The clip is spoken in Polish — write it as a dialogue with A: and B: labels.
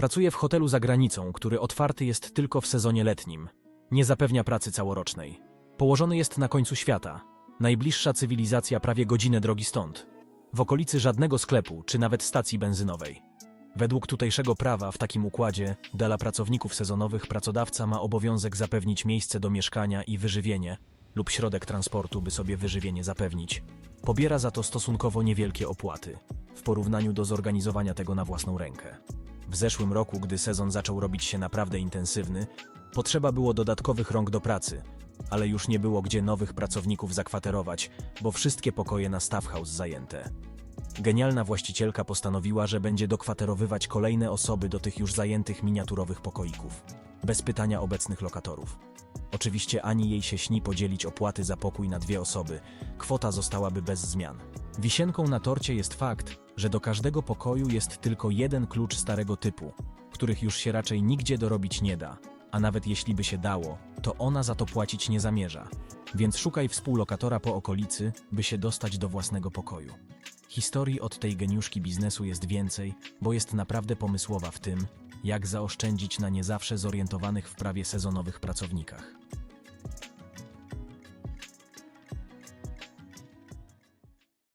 A: Pracuję w hotelu za granicą, który otwarty jest tylko w sezonie letnim. Nie zapewnia pracy całorocznej. Położony jest na końcu świata. Najbliższa cywilizacja prawie godzinę drogi stąd. W okolicy żadnego sklepu czy nawet stacji benzynowej. Według tutejszego prawa w takim układzie dla pracowników sezonowych pracodawca ma obowiązek zapewnić miejsce do mieszkania i wyżywienie lub środek transportu, by sobie wyżywienie zapewnić. Pobiera za to stosunkowo niewielkie opłaty w porównaniu do zorganizowania tego na własną rękę. W zeszłym roku, gdy sezon zaczął robić się naprawdę intensywny, potrzeba było dodatkowych rąk do pracy, ale już nie było gdzie nowych pracowników zakwaterować, bo wszystkie pokoje na Staff House zajęte. Genialna właścicielka postanowiła, że będzie dokwaterowywać kolejne osoby do tych już zajętych miniaturowych pokoików, bez pytania obecnych lokatorów. Oczywiście ani jej się śni podzielić opłaty za pokój na dwie osoby, kwota zostałaby bez zmian. Wisienką na torcie jest fakt, że do każdego pokoju jest tylko jeden klucz starego typu, których już się raczej nigdzie dorobić nie da, a nawet jeśli by się dało, to ona za to płacić nie zamierza. Więc szukaj współlokatora po okolicy, by się dostać do własnego pokoju. Historii od tej geniuszki biznesu jest więcej, bo jest naprawdę pomysłowa w tym, jak zaoszczędzić na nie zawsze zorientowanych w prawie sezonowych pracownikach.